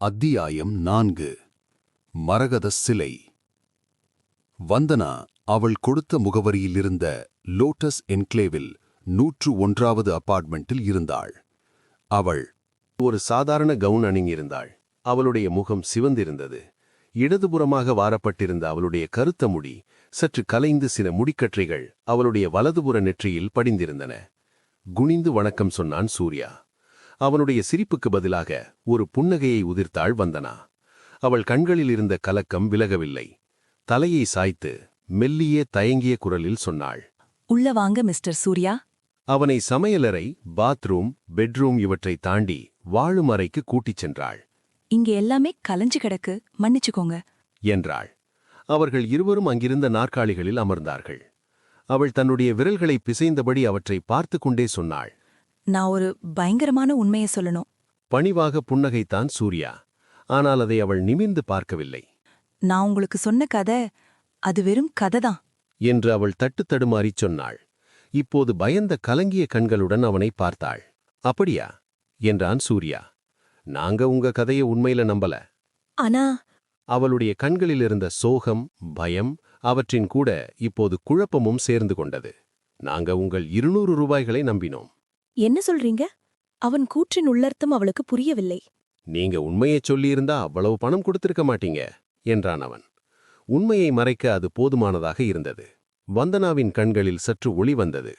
அத்தியாயம் நான்கு. மரகத சிலை. வந்தனா அவள் கொடுத்த முகவரியிலிருந்த லோட்டஸ் என்க்ளேவில் நூற்று ஒன்றாவது அபார்ட்மெண்ட்டில் இருந்தாள். அவள் ஒரு சாதாரண கவுன் அணிங்கியிருந்தாள் அவளுடைய முகம் சிவந்திருந்தது. இடதுபுறமாக வாரப்பட்டிருந்த அவளுடைய கருத்த முடி சற்று கலைந்து சில முடிக்கற்றைகள் அவளுடைய வலதுபுற நெற்றியில் படிந்திருந்தன. குனிந்து வணக்கம் சொன்னான் சூர்யா. அவனுடைய சிரிப்புக்கு பதிலாக ஒரு புன்னகையை உதிர்த்தாள் வந்தனா. அவள் கண்களில் இருந்த கலக்கம் விலகவில்லை. தலையை சாய்த்து மெல்லிய தயங்கிய குரலில் சொன்னாள். உள்ள வாங்க மிஸ்டர் சூர்யா. அவனை சமையலறை பாத்ரூம் பெட்ரூம் இவற்றை தாண்டி வாழும் அறைக்கு கூட்டிச் சென்றாள். இங்க எல்லாமே கலைஞ்சு கிடக்கு. மன்னிச்சுக்கோங்க. என்றாள். அவர்கள் இருவரும் அங்கிருந்த நாற்காலிகளில் அமர்ந்தார்கள். அவள் தன்னுடைய விரல்களை பிசைந்தபடி அவற்றை பார்த்து கொண்டே சொன்னாள். நான் ஒரு பயங்கரமான உண்மையை சொல்லணும். பணிவாக புன்னகைத்தான் சூர்யா. ஆனால் அதை அவள் நிமிர்ந்து பார்க்கவில்லை. நான் உங்களுக்கு சொன்ன கதை அது வெறும் கதை தான் என்று அவள் தட்டு தடுமாறிச் சொன்னாள். இப்போது பயந்த கலங்கிய கண்களுடன் அவனை பார்த்தாள். அப்படியா? என்றான் சூர்யா. நாங்க உங்க கதைய உண்மையில நம்பல. ஆனா அவளுடைய கண்களில் இருந்த சோகம் பயம் அவற்றின் கூட இப்போது குழப்பமும் சேர்ந்து கொண்டது. நாங்க உங்கள் இருநூறு ரூபாய்களை நம்பினோம். என்ன சொல்றீங்க? அவன் கூற்றின் உள்ளர்த்தம் அவளுக்கு புரியவில்லை. நீங்க உண்மையைச் சொல்லியிருந்தா அவ்வளவு பணம் கொடுத்திருக்க மாட்டீங்க என்றான் அவன். உண்மையை மறைக்க அது போதுமானதாக இருந்தது. வந்தனாவின் கண்களில் சற்று ஒளி வந்தது.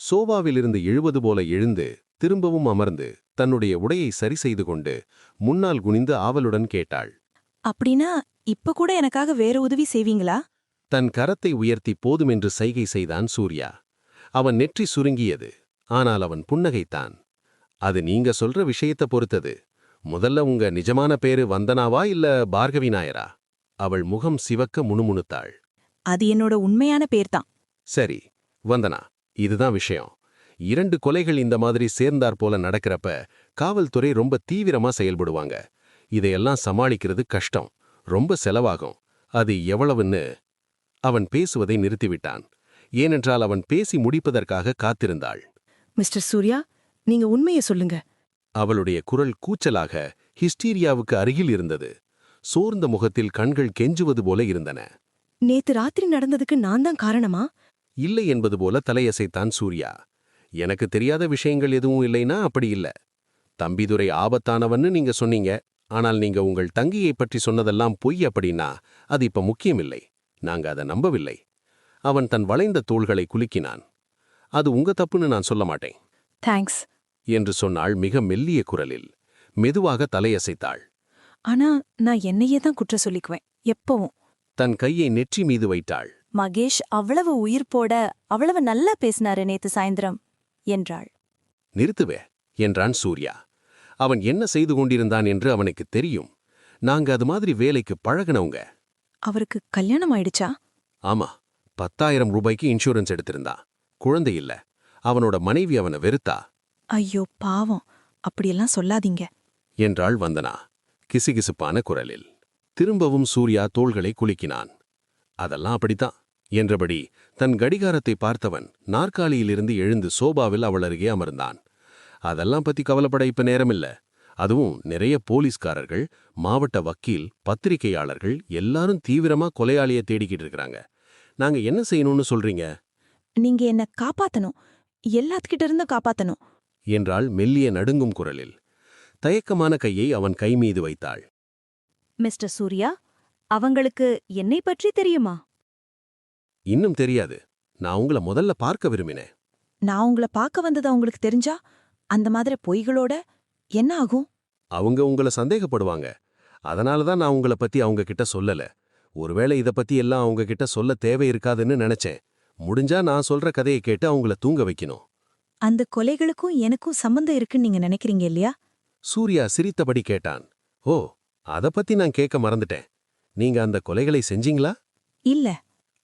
சோபாவிலிருந்து எழுவது போல எழுந்து திரும்பவும் அமர்ந்து தன்னுடைய உடையை சரி செய்து கொண்டு முன்னால் குனிந்து ஆவலுடன் கேட்டாள். அப்படின்னா இப்ப கூட எனக்காக வேற உதவி செய்வீங்களா? தன் கரத்தை உயர்த்தி போதுமென்று சைகை செய்தான் சூர்யா. அவன் நெற்றி சுருங்கியது. ஆனால் அவன் புன்னகைத்தான். அது நீங்க சொல்ற விஷயத்த பொறுத்தது. முதல்ல உங்க நிஜமான பேரு வந்தனாவா இல்ல பார்கவி நாயரா? அவள் முகம் சிவக்க முணுமுணுத்தாள். அது என்னோட உண்மையான பேர்தான். சரி வந்தனா இதுதான் விஷயம். இரண்டு கொலைகள் இந்த மாதிரி சேர்ந்தாற் போல நடக்கிறப்ப காவல்துறை ரொம்ப தீவிரமா செயல்படுவாங்க. இதையெல்லாம் சமாளிக்கிறது கஷ்டம் ரொம்ப செலவாகும். அது எவ்வளவுன்னு அவன் பேசுவதை நிறுத்திவிட்டான். ஏனென்றால் அவன் பேசி முடிப்பதற்காக காத்திருந்தாள். மிஸ்டர் சூர்யா நீங்க உண்மையை சொல்லுங்க. அவளுடைய குரல் கூச்சலாக ஹிஸ்டீரியாவுக்கு அருகில் இருந்தது. சோர்ந்த முகத்தில் கண்கள் கெஞ்சுவது போல இருந்தன. நேத்து ராத்திரி நடந்ததுக்கு நான் தான் காரணமா? இல்லை என்பது போல தலையசைத்தான் சூர்யா. எனக்கு தெரியாத விஷயங்கள் எதுவும் இல்லைனா அப்படி இல்ல. தம்பிதுரை ஆபத்தானவன்னு நீங்க சொன்னீங்க. ஆனால் நீங்க உங்கள் தங்கியை பற்றி சொன்னதெல்லாம் பொய் அப்படின்னா அது இப்ப முக்கியமில்லை. நாங்க அதை நம்பவில்லை. அவன் தன் வளைந்த தோள்களை குலுக்கினான். அது உங்க தப்புன்னு நான் சொல்ல மாட்டேன். தேங்க்ஸ் என்று சொன்னாள் மிக மெல்லிய குரலில். மெதுவாக தலையசைத்தாள். ஆனா நான் என்னையே தான் குற்ற சொல்லிக்குவேன். எப்பவும். தன் கையை நெற்றி மீது வைத்தாள். மகேஷ் அவ்வளவு உயிர் போட அவ்வளவு நல்லா பேசினாரு நேத்து சாயந்திரம் என்றாள். நிறுத்துவே என்றான் சூர்யா. அவன் என்ன செய்து கொண்டிருந்தான் என்று அவனுக்கு தெரியும். நாங்க அது மாதிரி வேலைக்கு பழகினவங்க. அவருக்கு கல்யாணம் ஆயிடுச்சா? ஆமா பத்தாயிரம் ரூபாய்க்கு இன்சூரன்ஸ் எடுத்திருந்தான். குழந்தை இல்ல. அவனோட மனைவி அவனை வெறுத்தா? ஐயோ பாவம். அப்படியெல்லாம் சொல்லாதீங்க. என்றாள் வந்தனா கிசுகிசுப்பான குரலில். திரும்பவும் சூர்யா தோள்களை குலுக்கினான். அதெல்லாம் அப்படித்தான் என்றபடி தன் கடிகாரத்தை பார்த்தவன் நாற்காலியிலிருந்து எழுந்து சோபாவில் அவள் அருகே அமர்ந்தான். அதெல்லாம் பத்தி கவலைப்பட இப்ப நேரமில்ல. அதுவும் நிறைய போலீஸ்காரர்கள் மாவட்ட வக்கீல் பத்திரிகையாளர்கள் எல்லாரும் தீவிரமா கொலையாளிய தேடிக்கிட்டு இருக்காங்க நாங்க என்ன செய்யணும்னு சொல்றீங்க? நீங்க என்ன காப்பாத்தணும். எல்லாத்துக்கிட்ட இருந்து காப்பாத்தணும். என்றாள் மெல்லிய நடுங்கும் குரலில். தயக்கமான கையை அவன் கை மீது வைத்தாள். மிஸ்டர் சூர்யா அவங்களுக்கு என்னை பற்றி தெரியுமா? இன்னும் தெரியாது. நான் உங்கள முதல்ல பார்க்க விரும்பினேன். நான் உங்களை பார்க்க வந்தது அவங்களுக்கு தெரிஞ்சா அந்த மாதிரி பொய்களோட என்ன ஆகும்? அவங்க உங்கள சந்தேகப்படுவாங்க. அதனால தான் நான் உங்கள பத்தி அவங்க கிட்ட சொல்லல. ஒருவேளை இத பத்தி எல்லாம் அவங்க கிட்ட சொல்ல தேவை இருக்காதுன்னு நினைச்சேன். முடிஞ்சா நான் சொல்ற கதையை கேட்டு அவங்கள தூங்க வைக்கணும். அந்த கொலைகளுக்கும் எனக்கும் சம்பந்தம் இருக்குன்னு நீங்க நினைக்கிறீங்க இல்லையா? சூர்யா சிரித்தபடி கேட்டான். ஓ அத பத்தி நான் கேட்க மறந்துட்டேன். நீங்க அந்த கொலைகளை செஞ்சீங்களா? இல்ல.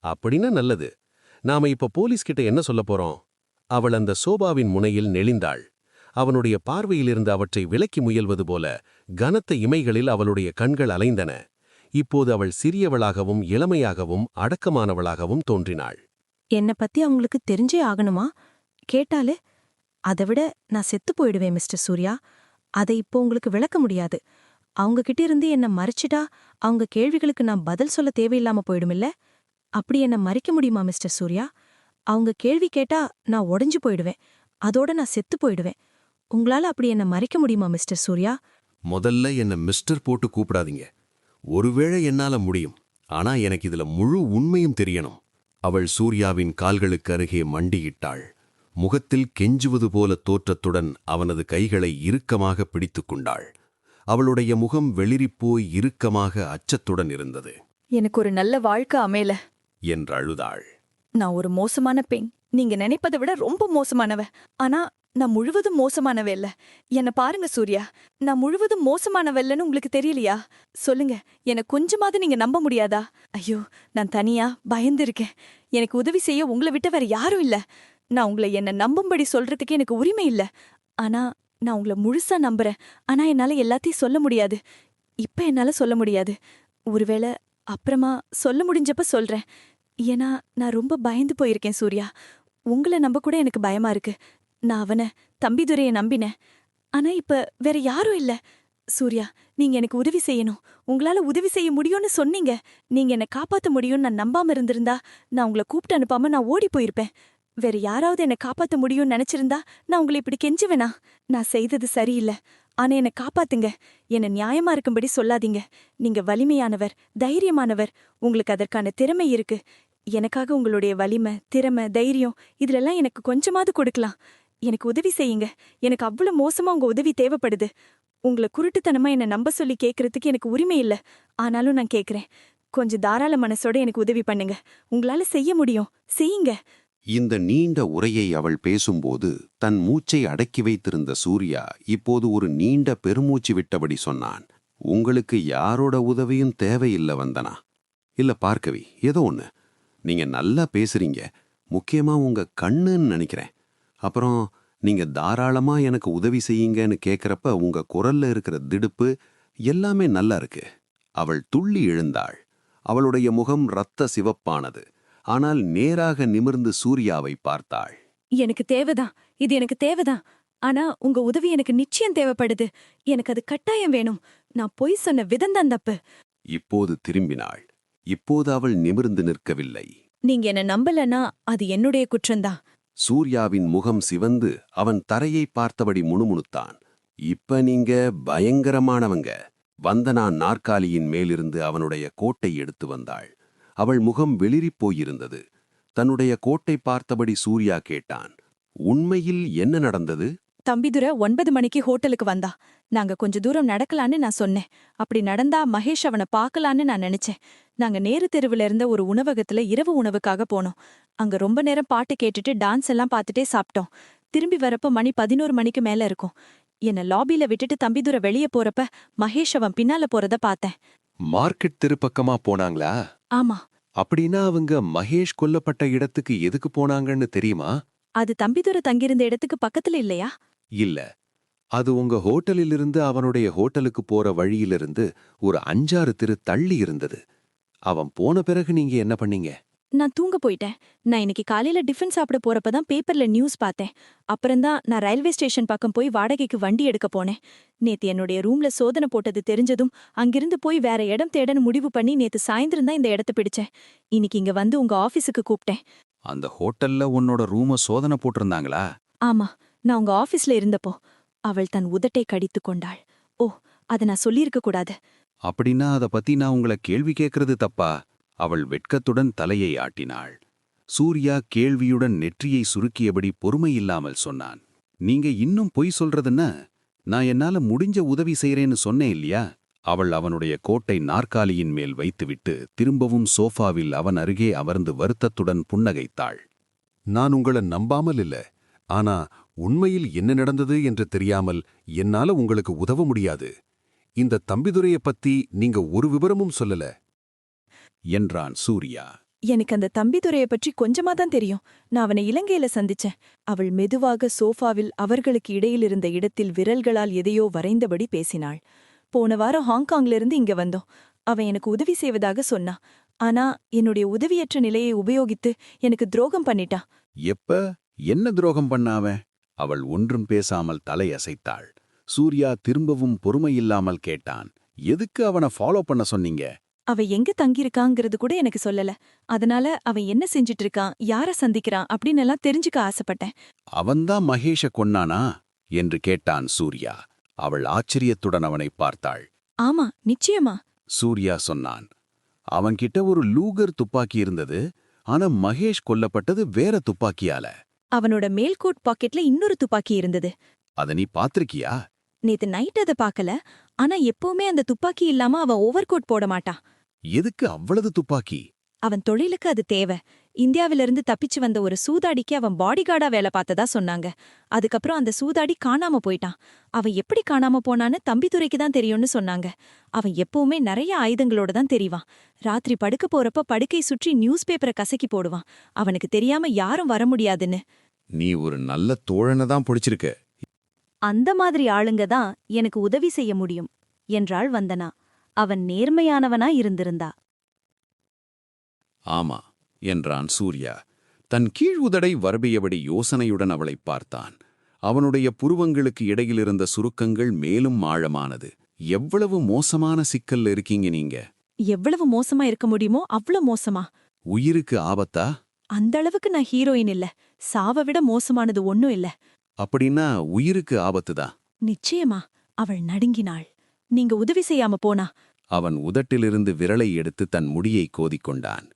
அப்படின்னா நல்லது. நாம இப்ப போலீஸ் கிட்ட என்ன சொல்ல போறோம்? அவள் அந்த சோபாவின் முனையில் நெளிந்தாள். அவனுடைய பார்வையிலிருந்து அவற்றை விலக்கி முயல்வது போல கனத்த இமைகளில் அவளுடைய கண்கள் அலைந்தன. இப்போது அவள் சிறியவளாகவும் இளமையாகவும் அடக்கமானவளாகவும் தோன்றினாள். என்ன பத்தி அவங்களுக்கு தெரிஞ்சே ஆகணுமா? கேட்டாலே அதை விட நான் செத்து போயிடுவேன் மிஸ்டர் சூர்யா. அதை இப்போ உங்களுக்கு விளக்க முடியாது. அவங்க கிட்ட இருந்து என்ன மறைச்சிட்டா அவங்க கேள்விகளுக்கு நான் பதில் சொல்ல தேவையில்லாம போயிடுமில்ல? அப்படி என்ன மறைக்க முடியுமா மிஸ்டர் சூர்யா? அவங்க கேள்வி கேட்டா நான் உடைஞ்சு போயிடுவேன். அதோட நான் செத்து போயிடுவேன். உங்களால அப்படி என்ன மறைக்க முடியுமா மிஸ்டர் சூர்யா? முதல்ல என்ன மிஸ்டர் போட்டு கூப்பிடாதீங்க. ஒருவேளை என்னால முடியும். ஆனா எனக்கு இதுல முழு உண்மையும் தெரியணும். அவள் சூர்யாவின் கால்களுக்கு அருகே மண்டியிட்டாள். முகத்தில் கெஞ்சுவது போல தோற்றத்துடன் அவனது கைகளை இறுக்கமாக பிடித்துக் கொண்டாள். அவளுடைய முகம் வெளிரிப்போய் இறுக்கமாக அச்சத்துடன் இருந்தது. எனக்கு ஒரு நல்ல வாழ்க்கை அமையல. என்று அழுதாள். நான் ஒரு மோசமான பெண். நீங்க நினைப்பதை விட ரொம்ப மோசமானவ. ஆனா நான் முழுவதும் மோசமானவெல்ல. என்ன பாருங்க சூர்யா. நான் முழுவதும் மோசமானவல்லன்னு உங்களுக்கு தெரியலையா? சொல்லுங்க. என்ன கொஞ்சமாவது நீங்க நம்ப முடியாதா? ஐயோ நான் தனியா பயந்து இருக்கேன் எனக்கு உதவி செய்ய உங்களை விட்ட வேற யாரும் இல்ல. நான் உங்களை என்ன நம்பும்படி சொல்றதுக்கு எனக்கு உரிமை இல்ல. ஆனா நான் உங்களை முழுசா நம்புறேன். ஆனா என்னால எல்லாத்தையும் சொல்ல முடியாது. இப்ப என்னால சொல்ல முடியாது. ஒருவேளை அப்புறமா சொல்ல முடிஞ்சப்ப சொல்றேன். ஏன்னா நான் ரொம்ப பயந்து போயிருக்கேன் சூர்யா. உங்களை நம்ப கூட எனக்கு பயமா இருக்கு. நான் அவனை தம்பிதுரைய நம்பினேன். ஆனா இப்ப வேற யாரும் இல்ல. சூர்யா நீங்க எனக்கு உதவி செய்யணும். உங்களால உதவி செய்ய முடியும்னு சொன்னீங்க. நீங்க என்ன காப்பாத்த முடியும்னு நான் நம்பாம இருந்திருந்தா நான் உங்களை கூப்பிட்டு அனுப்பாம நான் ஓடி போயிருப்பேன். வேற யாராவது என்ன காப்பாத்த முடியும்னு நினைச்சிருந்தா நான் உங்களை இப்படி கெஞ்சுவேனா? நான் செய்தது சரியில்லை. ஆனா என்னை காப்பாத்துங்க. என்ன நியாயமா இருக்கும்படி சொல்லாதீங்க. நீங்க வலிமையானவர் தைரியமானவர். உங்களுக்கு அதற்கான திறமை இருக்கு. எனக்காக உங்களுடைய வலிமை திறமை தைரியம் இதுலெல்லாம் எனக்கு கொஞ்சமாவது கொடுக்கலாம். எனக்கு உதவி செய்யுங்க. எனக்கு அவ்வளவு மோசமா உங்க உதவி தேவைப்படுது. உங்களை குருட்டுத்தனமா என்ன நம்ப சொல்லி கேட்கறதுக்கு எனக்கு உரிமை இல்ல. ஆனாலும் நான் கேக்குறேன். கொஞ்சம் தாராள மனசோட எனக்கு உதவி பண்ணுங்க. உங்களால செய்ய முடியும். செய்யுங்க. இந்த நீண்ட உரையை அவள் பேசும்போது தன் மூச்சை அடக்கி வைத்திருந்த சூர்யா இப்போது ஒரு நீண்ட பெருமூச்சு விட்டபடி சொன்னான். உங்களுக்கு யாரோட உதவியும் தேவையில்ல வந்தனா? இல்ல பார்க்கவி ஏதோ ஒண்ணு. நீங்க நல்லா பேசுறீங்க. முக்கியமா உங்க கண்ணுன்னு நினைக்கிறேன். அப்புறம் நீங்க தாராளமா எனக்கு உதவி செய்யுங்கன்னு கேக்குறப்ப உங்க குரல்ல இருக்கிற திடுப்பு எல்லாமே நல்லா இருக்கு. அவள் துள்ளி எழுந்தாள். அவளுடைய முகம் ரத்த சிவப்பானது. ஆனால் நேராக நிமிர்ந்து சூர்யாவை பார்த்தாள். எனக்கு தேவைதான். இது எனக்கு தேவைதான். ஆனா உங்க உதவி எனக்கு நிச்சயம் தேவைப்படுது. எனக்கு அது கட்டாயம் வேணும். நான் பொய் சொன்ன விதம்தான் தப்பு. இப்போது திரும்பினாள். இப்போது அவள் நிமிர்ந்து நிற்கவில்லை. நீங்க என்ன நம்பலன்னா அது என்னுடைய குற்றம்தான் சூர்யாவின் முகம் சிவந்து அவன் தரையை பார்த்தபடி முணுமுணுத்தான். இப்ப நீங்க பயங்கரமானவங்க வந்தனா நாற்காலியின் மேலிருந்து அவனுடைய கோட்டை எடுத்து வந்தாள். அவள் முகம் வெளிரிப் போயிருந்தது. தன்னுடைய கோட்டை பார்த்தபடி சூர்யா கேட்டான் உண்மையில் என்ன நடந்தது? தம்பிதுரை ஒன்பது மணிக்கு ஹோட்டலுக்கு வந்தா. நாங்க கொஞ்ச தூரம் நடக்கலான்னு நான் சொன்னேன். அப்படி நடந்தா மகேஷ் அவனை பார்க்கலான்னு நான் நினைச்சேன். நாங்க நேரு தெருவுல இருந்த ஒரு உணவகத்துல இரவு உணவுக்காக போனோம். அங்க ரொம்ப நேரம் பாட்டு கேட்டுட்டு டான்ஸ் எல்லாம் பார்த்துட்டே சாப்பிட்டோம். திரும்பி வரப்ப மணி பதினோரு மணிக்கு மேல இருக்கும். என்ன லாபில விட்டுட்டு தம்பிதுரை வெளிய போறப்ப மகேஷ் அவன் பின்னால போறத பார்த்தேன். மார்க்கெட் தெருப்பக்கமா போனாங்களா? ஆமா. அப்படின்னா அவங்க மகேஷ் கொல்லப்பட்ட இடத்துக்கு எதுக்கு போனாங்கன்னு தெரியுமா? அது தம்பிதுரை தங்கியிருந்த இடத்துக்கு பக்கத்துல இல்லையா? இல்ல. அது உங்க ஹோட்டலிலிருந்து அவனுடைய ஹோட்டலுக்கு போற வழியிலிருந்து ஒரு அஞ்சாறு தெரு தள்ளி இருந்தது. அவன் போன பிறகு நீங்க என்ன பண்ணீங்க? நான் தூங்க போயிட்டேன். நான் இன்னைக்கு காலையில டிஃபன் சாப்பிட போறப்ப தான் பேப்பர்ல நியூஸ் பார்த்தேன். அப்புறம்தான் நான் ரயில்வே ஸ்டேஷன் பக்கம் போய் வாடகைக்கு வண்டி எடுக்க போனேன். நேத்து என்னுடைய ரூம்ல சோதனை போட்டது தெரிஞ்சதும் அங்கிருந்து போய் வேற இடம் தேடன்னு முடிவு பண்ணி நேத்து சாயந்தரம் தான் இந்த இடத்த பிடிச்சேன். இன்னைக்கு இங்க வந்து உங்க ஆபீஸுக்கு கூப்பிட்டேன். அந்த ஹோட்டல்ல உன்னோட ரூம சோதனை போட்டிருந்தாங்களா? ஆமா. நான் உங்க ஆபீஸ்ல இருந்தப்போ அவள் தன் உதட்டை கடித்து கொண்டாள். ஓ அத நான் சொல்லியிருக்க கூடாது. அப்படின்னா அத பத்தி நான் உங்களை கேள்வி கேட்கறது தப்பா? அவள் வெட்கத்துடன் தலையை ஆட்டினாள். சூர்யா கேள்வியுடன் நெற்றியை சுருக்கியபடி பொறுமையில்லாமல் சொன்னான். நீங்க இன்னும் பொய் சொல்றதுன்னா நான் என்னால முடிஞ்ச உதவி செய்றேன்னு சொன்னேன் இல்லையா? அவள் அவனுடைய கோட்டை நாற்காலியின் மேல் வைத்துவிட்டு திரும்பவும் சோஃபாவில் அவன் அருகே அமர்ந்து வருத்தத்துடன் புன்னகைத்தாள். நான் உங்கள நம்பாமல் இல்ல. ஆனா உண்மையில் என்ன நடந்தது என்று தெரியாமல் என்னால உங்களுக்கு உதவ முடியாது. இந்த தம்பிதுரைய பத்தி நீங்க ஒரு விவரமும் சொல்லல. என்றான் சூர்யா. எனக்கு அந்த தம்பிதுரைய பற்றி கொஞ்சமா தான் தெரியும். நான் அவனை இலங்கையில சந்திச்சேன். அவள் மெதுவாக சோஃபாவில் அவர்களுக்கு இடையில் இருந்த இடத்தில் விரல்களால் எதையோ வரைந்தபடி பேசினாள். போன வாரம் ஹாங்காங்ல இருந்து இங்க வந்தோம். அவன் எனக்கு உதவி செய்வதாக சொன்னா ஆனா என்னுடைய உதவியற்ற நிலையை உபயோகித்து எனக்கு துரோகம் பண்ணிட்டான். எப்ப? என்ன துரோகம் பண்ணாவன் அவள் ஒன்றும் பேசாமல் தலையசைத்தாள். சூர்யா திரும்பவும் பொறுமையில்லாமல் கேட்டான் எதுக்கு அவனை ஃபாலோ பண்ண சொன்னீங்க? அவ எங்க தங்கியிருக்காங்கிறது கூட எனக்கு சொல்லல. அதனால அவன் என்ன செஞ்சுட்டு இருக்கான் யார சந்திக்கிறான் அப்படின்னு எல்லாம் தெரிஞ்சுக்க ஆசைப்பட்டேன். அவன்தான் மகேஷ கொன்னானா? என்று கேட்டான் சூர்யா. அவள் ஆச்சரியத்துடன் அவனை பார்த்தாள். ஆமா நிச்சயமா. சூர்யா சொன்னான் அவன்கிட்ட ஒரு லூகர் துப்பாக்கி இருந்தது. ஆனா மகேஷ் கொல்லப்பட்டது வேற துப்பாக்கியால. அவனோட மேல்கோட் பாக்கெட்ல இன்னொரு துப்பாக்கி இருந்தது. அத நீ பாத்திருக்கியா? நேத்து நைட் அத பார்க்கல ஆனா எப்பவுமே அந்த துப்பாக்கி இல்லாம அவன் ஓவர் கோட் போட மாட்டான். எதுக்கு அவ்வளவு துப்பாக்கி? அவன் தொழிலுக்கு அது தேவை. இந்தியாவிலிருந்து தப்பிச்சு வந்த ஒரு சூதாடிக்கு அவன் பாடிகார்டா வேலை பார்த்ததா சொன்னாங்க. அதுக்கப்புறம் அந்த சூதாடி காணாம போயிட்டான். அவன் எப்படி காணாம போனான்னு தம்பிதுரைக்கு தான் தெரியும்னு சொன்னாங்க. அவன் எப்பவுமே நிறைய ஆயுதங்களோட தான் தெரிவான். ராத்திரி படுக்க போறப்ப படுக்கை சுற்றி நியூஸ் பேப்பரை கசக்கி போடுவான். அவனுக்கு தெரியாம யாரும் வர முடியாதுன்னு. நீ ஒரு நல்ல தோழனை தான் பிடிச்சிருக்க. அந்த மாதிரி ஆளுங்க தான் எனக்கு உதவி செய்ய முடியும் என்றாள் வந்தனா. அவன் நேர்மையானவனா இருந்திருந்தா. ஆமா என்றான் சூர்யா. தன் கீழ் உதடை வரபியபடி யோசனையுடன் அவளைப் பார்த்தான். அவனுடைய புருவங்களுக்கு இடையிலிருந்த சுருக்கங்கள் மேலும் ஆழமானது. எவ்வளவு மோசமான சிக்கல்ல இருக்கீங்க நீங்க? எவ்வளவு மோசமா இருக்க முடியுமோ அவ்ளோ மோசமா. உயிருக்கு ஆபத்தா? அந்த அளவுக்கு நான் ஹீரோயின் இல்ல. சாவ விட மோசமானது ஒண்ணும் இல்ல. அப்படின்னா உயிருக்கு ஆபத்துதான் நிச்சயமா அவள் நடுங்கினாள். நீங்க உதவி செய்யாம போனா? அவன் உதட்டிலிருந்து விரலை எடுத்து தன் முடியை கோதிக்கொண்டான்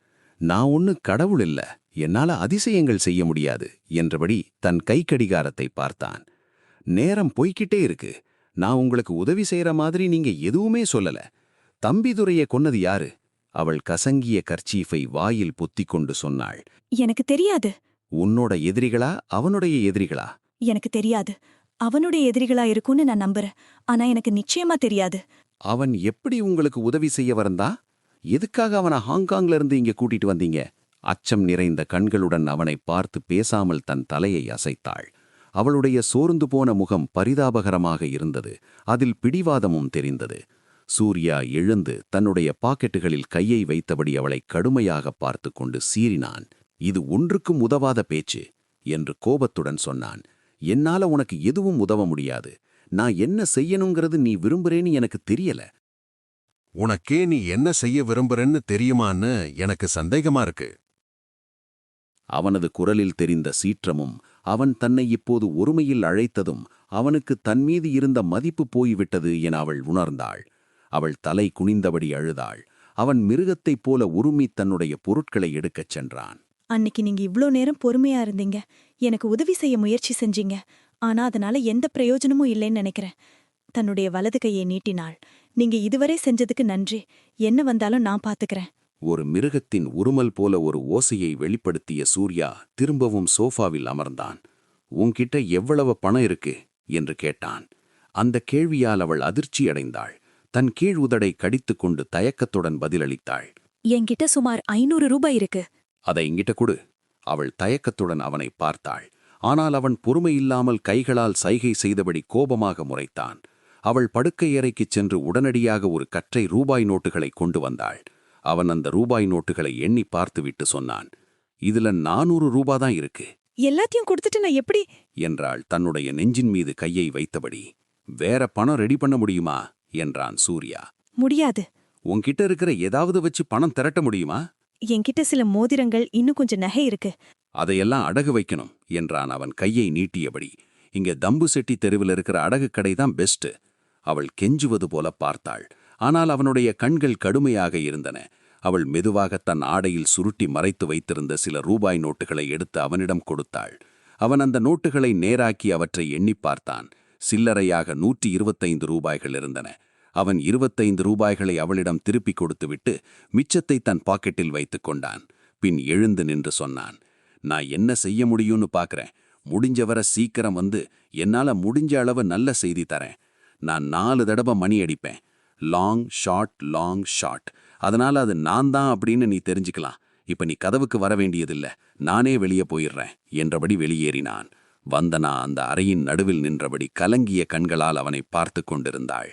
நான் ஒண்ணு கடவுள் இல்ல என்னால அதிசயங்கள் செய்ய முடியாது என்றபடி தன் கை கடிகாரத்தை பார்த்தான். நேரம் போய்க்கிட்டே இருக்கு. நான் உங்களுக்கு உதவி செய்யற மாதிரி நீங்க எதுவுமே சொல்லல. தம்பிதுரைய கொன்னது யாரு? அவள் கசங்கிய கர்ச்சீஃபை வாயில் பொத்திக் கொண்டு சொன்னாள். எனக்கு தெரியாது. உன்னோட எதிரிகளா அவனுடைய எதிரிகளா? எனக்கு தெரியாது. அவனுடைய எதிரிகளா இருக்கும்னு நான் நம்புறேன். ஆனா எனக்கு நிச்சயமா தெரியாது. அவன் எப்படி உங்களுக்கு உதவி செய்ய வரந்தா? எதுக்காக அவனை ஹாங்காங்ல இருந்து இங்க கூட்டிட்டு வந்தீங்க? அச்சம் நிறைந்த கண்களுடன் அவனை பார்த்து பேசாமல் தன் தலையை அசைத்தாள். அவளுடைய சோர்ந்து போன முகம் பரிதாபகரமாக இருந்தது. அதில் பிடிவாதமும் தெரிந்தது. சூர்யா எழுந்து தன்னுடைய பாக்கெட்டுகளில் கையை வைத்தபடி அவளை கடுமையாக பார்த்து கொண்டு சீறினான். இது ஒன்றுக்கும் உதவாத பேச்சு என்று கோபத்துடன் சொன்னான். என்னால உனக்கு எதுவும் உதவ முடியாது. நான் என்ன செய்யணுங்கிறது நீ விரும்புறேன்னு எனக்கு தெரியல. உனக்கே நீ என்ன செய்ய விரும்புறன்னு தெரியுமான்னு எனக்கு சந்தேகமா இருக்கு. அவனது குரலில் தெரிந்த சீற்றமும் அவன் தன்னை இப்போது ஒருமையில் அழைத்ததும் அவனுக்கு தன்மீது இருந்த மதிப்பு போய்விட்டது என அவள் உணர்ந்தாள். அவள் தலை குனிந்தபடி அழுதாள். அவன் மிருகத்தைப் போல உருமி தன்னுடைய பொருட்களை எடுக்கச் சென்றான். அன்னைக்கு நீங்க இவ்ளோ நேரம் பொறுமையா இருந்தீங்க. எனக்கு உதவி செய்ய முயற்சி செஞ்சீங்க. ஆனா அதனால எந்த பிரயோஜனமும் இல்லைன்னு நினைக்கிறேன். தன்னுடைய வலது கையை நீட்டினாள். நீங்க இதுவரை செஞ்சதுக்கு நன்றி. என்ன வந்தாலும் நான் பாத்துக்கிறேன். ஒரு மிருகத்தின் உருமல் போல ஒரு ஓசையை வெளிப்படுத்திய சூர்யா திரும்பவும் சோஃபாவில் அமர்ந்தான். உன்கிட்ட எவ்வளவு பணம் இருக்கு? என்று கேட்டான். அந்த கேள்வியால் அவள் அதிர்ச்சியடைந்தாள். தன் கீழ் உதடை கடித்துக்கொண்டு தயக்கத்துடன் பதிலளித்தாள். என்கிட்ட சுமார் ஐநூறு ரூபாய் இருக்கு. அதை இங்கிட்ட கொடு. அவள் தயக்கத்துடன் அவனை பார்த்தாள். ஆனால் அவன் பொறுமையில்லாமல் கைகளால் சைகை செய்தபடி கோபமாக முறைத்தான். அவள் படுக்கை அறைக்குச் சென்று உடனடியாக ஒரு கற்றை ரூபாய் நோட்டுகளை கொண்டு வந்தாள். அவன் அந்த ரூபாய் நோட்டுகளை எண்ணி பார்த்துவிட்டு சொன்னான் இதுல நானூறு ரூபா தான் இருக்கு. எல்லாத்தையும் கொடுத்துட்டு நான் எப்படி? என்றாள் தன்னுடைய நெஞ்சின் மீது கையை வைத்தபடி வேற பணம் ரெடி பண்ண முடியுமா? என்றான் சூர்யா. முடியாது. உன்கிட்ட இருக்கிற ஏதாவது வச்சு பணம் திரட்ட முடியுமா? என்கிட்ட சில மோதிரங்கள் இன்னும் கொஞ்சம் நகை இருக்கு. அதையெல்லாம் அடகு வைக்கணும் என்றான் அவன் கையை நீட்டியபடி. இங்க தம்பு செட்டி தெருவில் இருக்கிற அடகு கடை தான் பெஸ்ட் அவள் கெஞ்சுவது போல பார்த்தாள். ஆனால் அவனுடைய கண்கள் கடுமையாக இருந்தன. அவள் மெதுவாக தன் ஆடையில் சுருட்டி மறைத்து வைத்திருந்த சில ரூபாய் நோட்டுகளை எடுத்து அவனிடம் கொடுத்தாள். அவன் அந்த நோட்டுகளை நேராக்கி அவற்றை எண்ணிப் பார்த்தான். சில்லறையாக நூற்றி இருபத்தைந்து ரூபாய்கள் இருந்தன. அவன் இருபத்தைந்து ரூபாய்களை அவளிடம் திருப்பிக் கொடுத்துவிட்டு மிச்சத்தை தன் பாக்கெட்டில் வைத்துக் கொண்டான். பின் எழுந்து நின்று சொன்னான் நான் என்ன செய்ய முடியும்னு பார்க்கறேன் முடிஞ்சவரை சீக்கிரம் வந்து என்னால முடிஞ்ச அளவு நல்ல செய்தி தரேன். நான் நாலு தடவை மணி அடிப்பேன். Long short long short. அதனால அது நான் தான் அப்படின்னு நீ தெரிஞ்சுக்கலாம். இப்ப நீ கதவுக்கு வர வேண்டியதில்லை. நானே வெளியே போயிடுறேன் என்றபடி வெளியேறினான். வந்தனா அந்த அறையின் நடுவில் நின்றபடி கலங்கிய கண்களால் அவனை பார்த்து கொண்டிருந்தாள்.